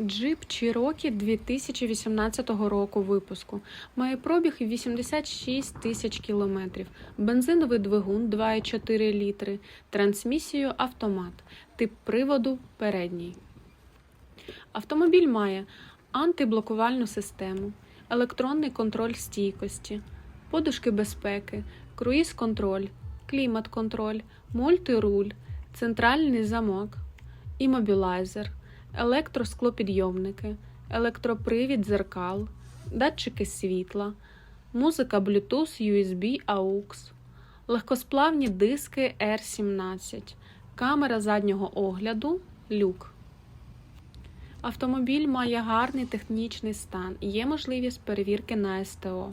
Джип Cherokee 2018 року випуску. Має пробіг 86 тисяч кілометрів. Бензиновий двигун 2,4 літри. Трансмісію автомат. Тип приводу передній. Автомобіль має антиблокувальну систему, електронний контроль стійкості, подушки безпеки, круїз-контроль, клімат-контроль, мультируль, центральний замок, імобілайзер, електросклопідйомники, електропривід дзеркал, датчики світла, музика Bluetooth USB AUX, легкосплавні диски R17, камера заднього огляду, люк. Автомобіль має гарний технічний стан є можливість перевірки на СТО.